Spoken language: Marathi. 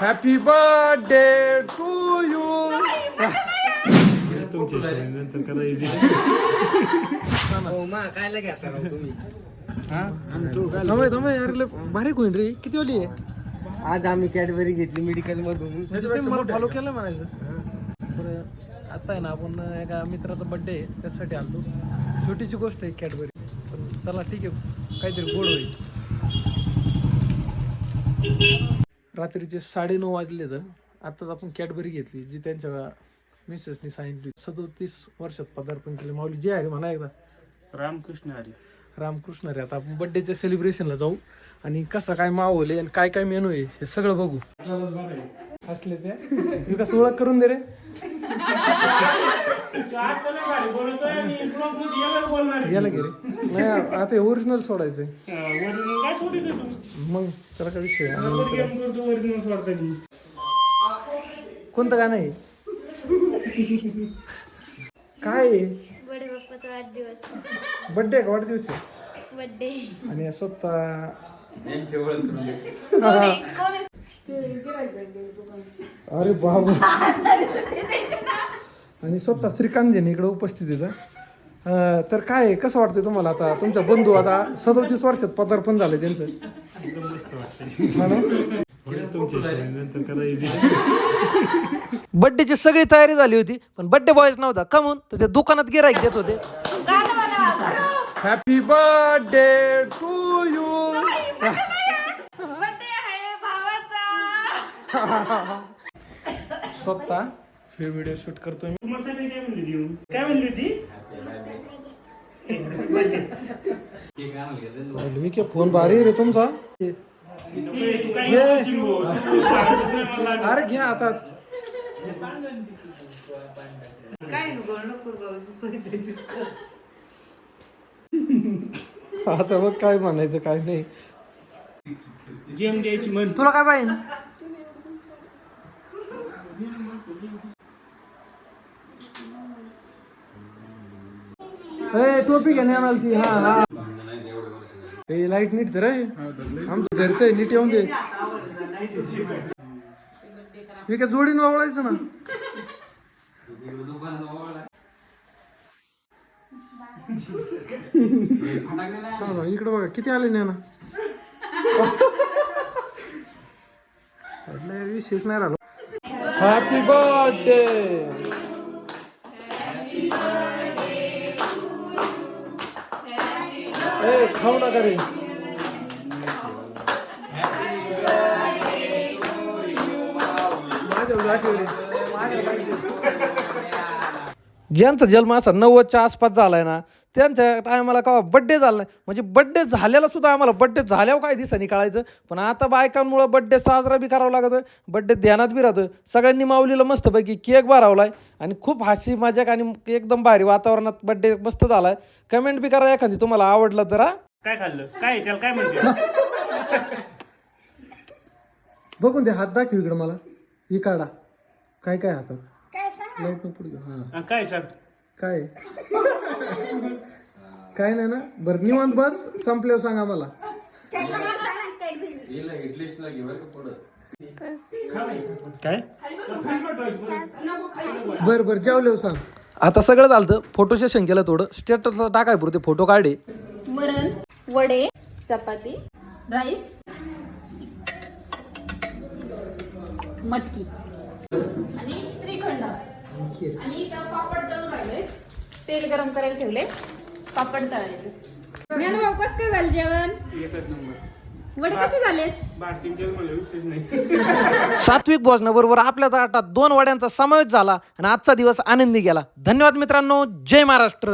हॅपी बर्थडे टू यू मा कायला घेता राव तुम्ही. थांबय थांबय यार लय भारी होईन रे? किती वाली आहे? आज आम्ही कॅडबरी घेतली मेडिकल मधून मला फॉलो केलं म्हणायचं. बरं आता आहे ना आपण एका मित्राचा बर्थडे आहे त्यासाठी आलतो. छोटीशी गोष्ट आहे कॅडबरी. पण चला ठीक आहे काहीतरी गोड होईल. रात्रीचे साडेनऊ वाजले तर आत्ताच आपण कॅडबरी घेतली जी त्यांच्या मिसेसनी सांगितली. सदोतीस वर्षात पदार्पण केले. माऊली जे आहे म्हणा एकदा. रामकृष्ण हरी. रामकृष्ण रे आता आपण बर्थडेच्या सेलिब्रेशनला जाऊ. आणि कसं काय मावले आणि काय काय मेनू आहे हे सगळं बघू. असले ते. विकास ओळख करून दे रे. याला घे रे. नाही आता ओरिजिनल सोडायचंय. काय सोडायचं तू? मग त्याला काय विषय कोणतं गाणं आहे? काय आहे? बडे बाप्पाचा वाढदिवस. बर्थडे का? वाढदिवस आहे. बड्डे आणि स्वतः अरे बाबा. आणि स्वतः श्रीकांत जैन इकडे उपस्थित आहेत अं, तर काय आहे, कसं वाटतंय तुम्हाला आता? तुमचा बंधू आता सदोतीस वर्षात पदार्पण झालंय त्यांचं? बर्थडेची सगळी तयारी झाली होती पण बर्थडे बॉयच नव्हता. का म्हणून तर ते दुकानात गिराईक देत होते. हॅपी बर्थडे टू यू स्वतः हे व्हिडिओ शूट करतोय मी तुम्हाला काय म्हणली ती काय म्हणली होती? मी काय फोन भारी रे तुमचा. अरे घ्या आता. आता बघ काय म्हणायचं काय नाही. तुला काय पाहिजे? टोपी घ्या आणाल ती हा हा. हे लाइट नीट तर आहे आमचं घरचं आहे नीट येऊन दे. मी काय जोडीन वावळायचं ना? इकडे इकडं बघा किती आले ना विशेष नाही राहिलो. हॅपी बर्थडे ए खाऊ नका रे. ज्यांचा जन्म असा नव्वदच्या आसपास झालाय ना त्यांच्या टायमाला का बड्डे झाला म्हणजे बड्डे झालेला सुद्धा आम्हाला बड्डे झाल्यावर काय दिसानी कळायचं? पण आता बायकांमुळं बड्डे साजरा बी करावा लागतोय बड्डे ध्यानात बी राहतोय. सगळ्यांनी माऊलीला मस्तपैकी केक भरावलाय आणि खूप हास्य मजाक आणि एकदम भारी वातावरणात बड्डे मस्त झालाय. कमेंट बी करा एखादी तुम्हाला आवडलं तर हा. काय खाल्लं? काय आहे? त्याला काय म्हणते? बघून ते हात दाखव इकडं मला. ही काढा. काय काय हातात? हा, काय सांग. काय? काय नाही ना? बरं निवांत बस संपल्यावर सांगा मला. काय? बर बर जेवल्यावर सांग. आता सगळं झालं फोटो सेशन केलं थोडं. स्टेटसला टाकाय पुरते फोटो काढे. वरण वडे चपाती राईस मटकी. आणि श्रीखंड. आणि पापड तेल गरम करायला ठेवले. पापड तळायचे. ज्ञानभाऊ कसं काय झालं जेवण? एकच नंबर. वडे कसे झालेत? भारतीय जेल मला विशेष नाही. सात्विक भोजनाबरोबर आपल्या ताटात दोन वड्यांचा समावेश झाला आणि आजचा दिवस आनंदी गेला. धन्यवाद मित्रांनो. जय महाराष्ट्र.